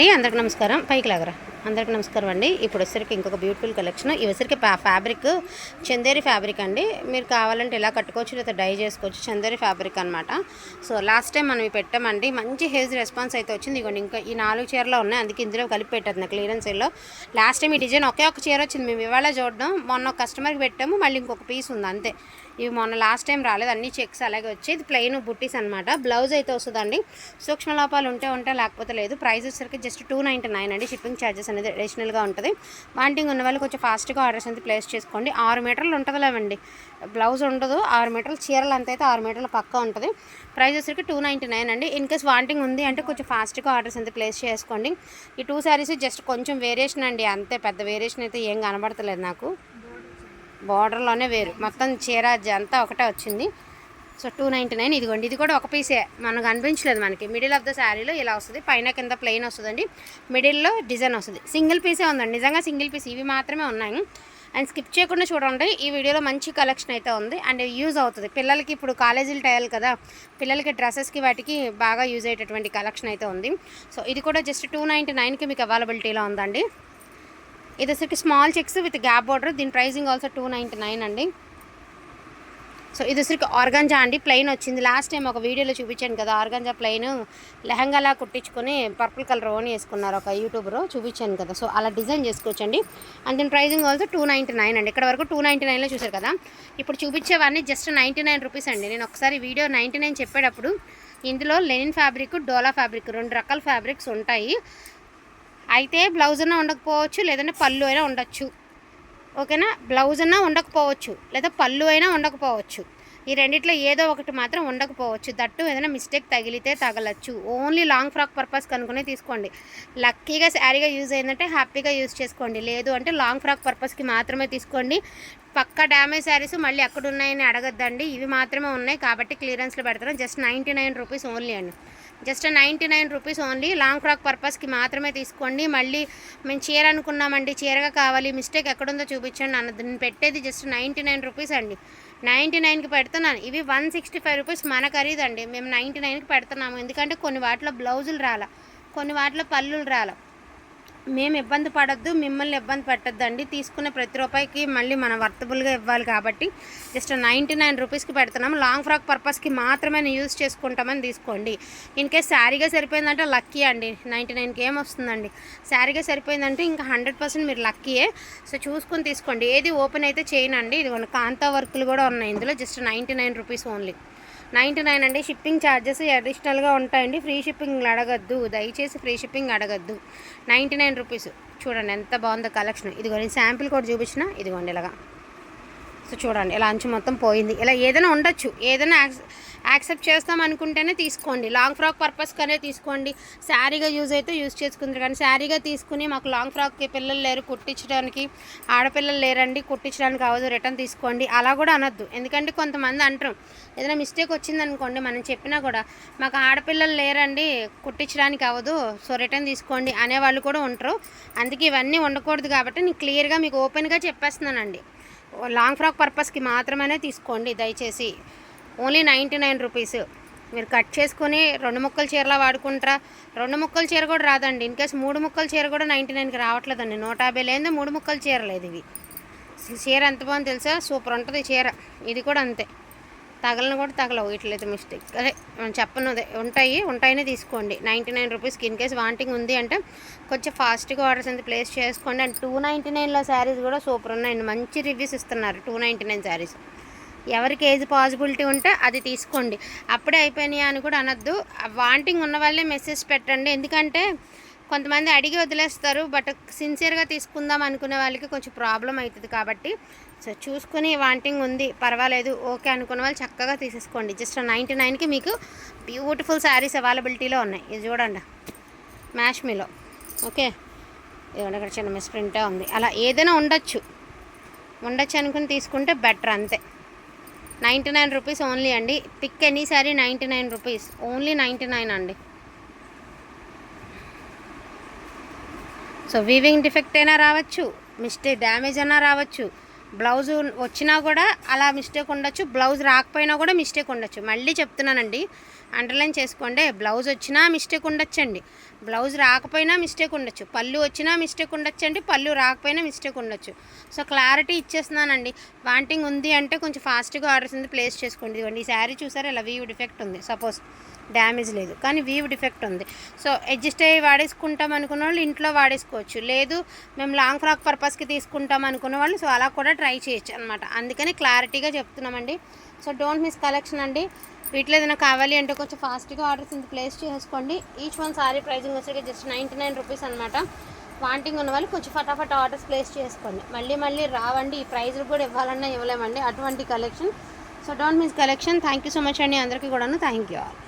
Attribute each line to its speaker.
Speaker 1: అండి అందరికి నమస్కారం. పైకి లాగరా? అందరికీ నమస్కారం అండి. ఇప్పుడు వచ్చరికి ఇంకొక బ్యూటిఫుల్ కలెక్షన్ ఈ వచ్చరికి ఫ్యాబ్రిక్ చందేరి ఫ్యాబ్రిక్ అండి. మీరు కావాలంటే ఇలా కట్టుకోవచ్చు లేదా డై చేసుకోవచ్చు చందేరి ఫ్యాబ్రిక్ అనమాట సో లాస్ట్ టైం మనం పెట్టామండి. మంచి హెల్త్ రెస్పాన్స్ అయితే వచ్చింది. ఇగోండి ఇంకా ఈ నాలుగు చీరలో ఉన్నాయి. అందుకే ఇందులో కలిపి పెట్టేది నా క్లియరెన్స్ సేల్లో లాస్ట్ టైం ఈ డిజైన్ ఒకే ఒక చీర వచ్చింది. మేము ఇవాళ చూడడం. మొన్న ఒక కస్టమర్కి పెట్టాము. మళ్ళీ ఇంకొక పీస్ ఉంది. అంతే. ఇవి మొన్న లాస్ట్ టైం రాలేదు. అన్ని చెక్స్ అలాగే వచ్చి ఇది ప్లెయిన్ బుట్టీస్ అనమాట బ్లౌజ్ అయితే వస్తుందండి. సూక్ష్మ లోపాలు ఉంటే ఉంటే లేకపోతే లేదు. ప్రైస్ వచ్చేసరికి జస్ట్ టూ నైంటీ నైన్ అండి. షిప్పింగ్ ఛార్జెస్ అనేది అడిషనల్గా ఉంటుంది. వాంటింగ్ ఉన్న వాళ్ళు కొంచెం ఫాస్ట్గా ఆర్డర్స్ అనేది ప్లేస్ చేసుకోండి. ఆరు మీటర్లు ఉంటుంది లేవండి. బ్లౌజ్ ఉండదు. ఆరు మీటర్లు చీరలు అంత అయితే ఆరు మీటర్లు పక్క ఉంటుంది. ప్రైస్ వచ్చరికి టూ నైంటీ నైన్ అండి. ఇన్ కేస్ వాంటింగ్ ఉంది అంటే కొంచెం ఫాస్ట్గా ఆర్డర్స్ అనేది ప్లేస్ చేసుకోండి. ఈ టూ శారీస్ జస్ట్ కొంచెం వేరియేషన్ అండి. అంతే పెద్ద వేరియేషన్ అయితే ఏం కనబడతలేదు నాకు. బార్డర్లోనే వేరు. మొత్తం చీర అంతా ఒకటే వచ్చింది. సో టూ నైంటీ నైన్ ఇదిగోండి. ఇది కూడా ఒక పీసే. మనకు అనిపించలేదు మనకి. మిడిల్ ఆఫ్ ద శారీలో ఇలా వస్తుంది. పైన కింద ప్లెయిన్ వస్తుందండి. మిడిల్లో డిజైన్ వస్తుంది. సింగిల్ పీసే ఉందండి. నిజంగా సింగిల్ పీస్. ఇవి మాత్రమే ఉన్నాయి. అండ్ స్కిప్ చేయకుండా చూడండి. ఈ వీడియోలో మంచి కలెక్షన్ అయితే ఉంది. అండ్ యూజ్ అవుతుంది. పిల్లలకి ఇప్పుడు కాలేజీలు టైల్ కదా. పిల్లలకి డ్రెస్సెస్కి వాటికి బాగా యూజ్ అయ్యేటటువంటి కలెక్షన్ అయితే ఉంది. సో ఇది కూడా జస్ట్ టూ నైంటీ నైన్కి మీకు అవైలబిలిటీలో ఉందండి. ఇది వచ్చరికి small checks with gap border. దీని pricing also two ninety nine అండి. సో ఇది వచ్చరికి ఆర్గంజా అండి ప్లెయిన్ వచ్చింది. లాస్ట్ టైం ఒక వీడియోలో చూపించాను కదా ఆర్గంజా ప్లెయిన్ లెహంగాలా కుట్టించుకొని పర్పుల్ కలర్ ఓన్ వేసుకున్నారు ఒక యూట్యూబ్లో చూపించాను కదా. సో అలా డిజైన్ చేసుకోవచ్చండి. అండ్ దీని pricing also two ninety nine అండి. ఇక్కడ వరకు టూ నైంటీ నైన్లో చూసారు కదా. ఇప్పుడు చూపించేవన్నీ జస్ట్ నైంటీ నైన్ రూపీస్ అండి. నేను ఒకసారి వీడియో నైంటీ నైన్ చెప్పేటప్పుడు ఇందులో లెనిన్ ఫ్యాబ్రిక్ డోలా ఫ్యాబ్రిక్ రెండు రకాల ఫ్యాబ్రిక్స్ ఉంటాయి. అయితే బ్లౌజ్ అయినా ఉండకపోవచ్చు లేదంటే పళ్ళు అయినా ఉండొచ్చు. ఓకేనా? బ్లౌజ్ అన్నా ఉండకపోవచ్చు. లేదా పళ్ళు అయినా ఉండకపోవచ్చు. ఈ రెండిట్లో ఏదో ఒకటి మాత్రం ఉండకపోవచ్చు. దట్టు ఏదైనా మిస్టేక్ తగిలితే తగలచ్చు. ఓన్లీ లాంగ్ ఫ్రాక్ పర్పస్ కనుక్కునే తీసుకోండి. లక్కీగా శారీగా యూజ్ అయిందంటే హ్యాపీగా యూజ్ చేసుకోండి. లేదు అంటే లాంగ్ ఫ్రాక్ పర్పస్కి మాత్రమే తీసుకోండి. పక్క డ్యామేజ్ శారీస్ మళ్ళీ ఎక్కడ ఉన్నాయని అడగద్దండి. ఇవి మాత్రమే ఉన్నాయి కాబట్టి క్లియరెన్స్లో పెడతాను. Just ninety nine rupees only అండి. Just ninety nine rupees only. Long frock పర్పస్కి మాత్రమే తీసుకోండి. మళ్ళీ మేము చీర అనుకున్నామండి చీరగా కావాలి. మిస్టేక్ ఎక్కడుందో చూపించండి అన్నది నేను పెట్టేది జస్ట్ నైంటీ నైన్ రూపీస్ అండి. నైంటీ నైన్కి పెడుతున్నాను. ఇవి వన్ సిక్స్టీ ఫైవ్ రూపీస్ మన ఖరీదండి. మేము నైంటీ నైన్కి పెడుతున్నాము. ఎందుకంటే కొన్ని వాటిలో బ్లౌజులు రాల. కొన్ని వాటిలో పళ్ళులు రాలే. మేము ఇబ్బంది పడద్దు మిమ్మల్ని ఇబ్బంది పెట్టద్దండి. తీసుకున్న ప్రతి రూపాయికి మళ్ళీ మనం వర్తబుల్గా ఇవ్వాలి కాబట్టి జస్ట్ నైంటీ నైన్ రూపీస్కి పెడుతున్నాం లాంగ్ ఫ్రాక్ పర్పస్కి మాత్రమే యూజ్ చేసుకుంటామని తీసుకోండి. ఇన్ కేస్ శారీగా సరిపోయిందంటే లక్కీ అండి. నైంటీ నైన్కి ఏం వస్తుందండి? శారీగా సరిపోయిందంటే ఇంకా హండ్రెడ్ పర్సెంట్ మీరు లక్కీయే. సో చూసుకొని తీసుకోండి. ఏది ఓపెన్ అయితే చేయనండి. ఇది కాంతా వర్క్లు కూడా ఉన్నాయి. ఇందులో just ninety nine rupees only. Ninety nine అండి. షిప్పింగ్ ఛార్జెస్ అడిషనల్గా ఉంటాయండి. ఫ్రీ షిప్పింగ్ అడగద్దు. దయచేసి ఫ్రీ షిప్పింగ్ అడగద్దు. Ninety nine rupees. చూడండి ఎంత బాగుందో కలెక్షన్. ఇదిగో నేను శాంపిల్ కూడా చూపించిన. ఇదిగోండి ఇలాగా. సో చూడండి. ఇలా అంచు మొత్తం పోయింది. ఇలా ఏదైనా ఉండొచ్చు. ఏదైనా యాక్సెప్ట్ చేస్తాం అనుకుంటేనే తీసుకోండి. లాంగ్ ఫ్రాక్ పర్పస్గానే తీసుకోండి. శారీగా యూజ్ అయితే యూజ్ చేసుకుంటారు. కానీ శారీగా తీసుకుని మాకు లాంగ్ ఫ్రాక్కి పిల్లలు లేరు. కుట్టించడానికి ఆడపిల్లలు లేరండి. కుట్టించడానికి అవ్వదు. రిటర్న్ తీసుకోండి. అలా కూడా అనొద్దు. ఎందుకంటే కొంతమంది అంటారు ఏదైనా మిస్టేక్ వచ్చిందనుకోండి మనం చెప్పినా కూడా మాకు ఆడపిల్లలు లేరండి. కుట్టించడానికి అవ్వదు. సో రిటర్న్ తీసుకోండి అనేవాళ్ళు కూడా ఉంటారు. అందుకే ఇవన్నీ ఉండకూడదు కాబట్టి నేను క్లియర్గా మీకు ఓపెన్గా చెప్పేస్తున్నానండి. లాంగ్ ఫ్రాక్ పర్పస్కి మాత్రమే తీసుకోండి దయచేసి. Only ninety nine rupees. మీరు కట్ చేసుకుని రెండు ముక్కల చీరలా వాడుకుంటారా? రెండు ముక్కల చీర కూడా రాదండి. ఇన్కేస్ మూడు ముక్కల చీర కూడా నైంటీ నైన్కి రావట్లేదండి. నూట యాభై లేదు మూడు ముక్కల చీర లేదు ఇవి చీర ఎంత బాగుంది తెలుసా? సూపర్ ఉంటుంది చీర. ఇది కూడా అంతే. తగలను కూడా తగలవు ఇట్లయితే మిస్టేక్. అదే మనం చెప్పను అదే ఉంటాయి ఉంటాయనే తీసుకోండి. నైంటీ నైన్ రూపీస్కి ఇన్ కేస్ వాంటింగ్ ఉంది అంటే కొంచెం ఫాస్ట్గా ఆర్డర్స్ అంత ప్లేస్ చేసుకోండి. అండ్ టూ నైంటీ నైన్లో శారీస్ కూడా సూపర్ ఉన్నాయండి మంచి రివ్యూస్ ఇస్తున్నారు టూ నైంటీ నైన్ శారీస్. ఎవరికి ఏజ్ పాసిబిలిటీ ఉంటే అది తీసుకోండి. అప్పుడే అయిపోయినాయి అని కూడా అనొద్దు. వాంటింగ్ ఉన్న వాళ్ళే మెసేజ్ పెట్టండి. ఎందుకంటే కొంతమంది అడిగి వదిలేస్తారు బట్ సిన్సియర్గా తీసుకుందాం అనుకునే వాళ్ళకి కొంచెం ప్రాబ్లం అవుతుంది కాబట్టి సో చూసుకుని వాంటింగ్ ఉంది పర్వాలేదు ఓకే అనుకున్న వాళ్ళు చక్కగా తీసేసుకోండి. జస్ట్ నైంటీ నైన్కి మీకు బ్యూటిఫుల్ శారీస్ అవైలబిలిటీలో ఉన్నాయి. ఇది చూడండి. మ్యాష్ మీలో ఓకే ఇదిగోండి ఇక్కడ చిన్న మిస్ ప్రింటే ఉంది. అలా ఏదైనా ఉండొచ్చు. ఉండొచ్చు అనుకుని తీసుకుంటే బెటర్ అంతే. నైంటీ నైన్ రూపీస్ ఓన్లీ అండి. Pick any sari ninety nine rupees only ninety nine అండి. సో వీవింగ్ డిఫెక్ట్ అయినా రావచ్చు మిస్టేక్ డ్యామేజ్ అయినా రావచ్చు. బ్లౌజ్ వచ్చినా కూడా అలా మిస్టేక్ ఉండొచ్చు బ్లౌజ్ రాకపోయినా కూడా మిస్టేక్ ఉండొచ్చు. మళ్ళీ చెప్తున్నానండి అండర్లైన్ చేసుకోండి. బ్లౌజ్ వచ్చినా మిస్టేక్ ఉండొచ్చండి. బ్లౌజ్ రాకపోయినా మిస్టేక్ ఉండొచ్చు. పళ్ళు వచ్చినా మిస్టేక్ ఉండొచ్చండి. పళ్ళు రాకపోయినా మిస్టేక్ ఉండొచ్చు. So clarity ఇచ్చేస్తున్నానండి. వాంటింగ్ ఉంది అంటే కొంచెం ఫాస్ట్గా ఆర్డర్స్ ఉంది ప్లేస్ చేసుకోండి. ఇదిగోండి ఈ శారీ చూసారా? ఇలా వీవ్ డిఫెక్ట్ ఉంది. సపోజ్ డ్యామేజ్ లేదు. కానీ వీవ్ డిఫెక్ట్ ఉంది. సో అడ్జస్ట్ అయ్యి వాడేసుకుంటాం అనుకున్న వాళ్ళు ఇంట్లో వాడేసుకోవచ్చు. లేదు మేము లాంగ్ ఫ్రాక్ పర్పస్కి తీసుకుంటాం అనుకున్న వాళ్ళు సో అలా కూడా ట్రై చేయొచ్చు అనమాట అందుకని క్లారిటీగా చెప్తున్నామండి. సో డోంట్ మిస్ కలెక్షన్ అండి. వీటిలో ఏదైనా కావాలి అంటే కొంచెం ఫాస్ట్గా ఆర్డర్స్ ఇంత ప్లేస్ చేసుకోండి. ఈచ్ వన్ సారీ ప్రైజింగ్ వచ్చేసరికి జస్ట్ నైంటీ నైన్ రూపీస్ అనమాట వాంటింగ్ ఉన్న వాళ్ళు కొంచెం ఫటాఫట్ ఆర్డర్స్ ప్లేస్ చేసుకోండి. మళ్ళీ మళ్ళీ రావండి ఈ ప్రైజ్లు కూడా ఇవ్వాలన్నా ఇవ్వలేమండి. అటువంటి collection. So don't miss collection. Thank you so much అండి. అందరికీ కూడాను థ్యాంక్ యూ ఆల్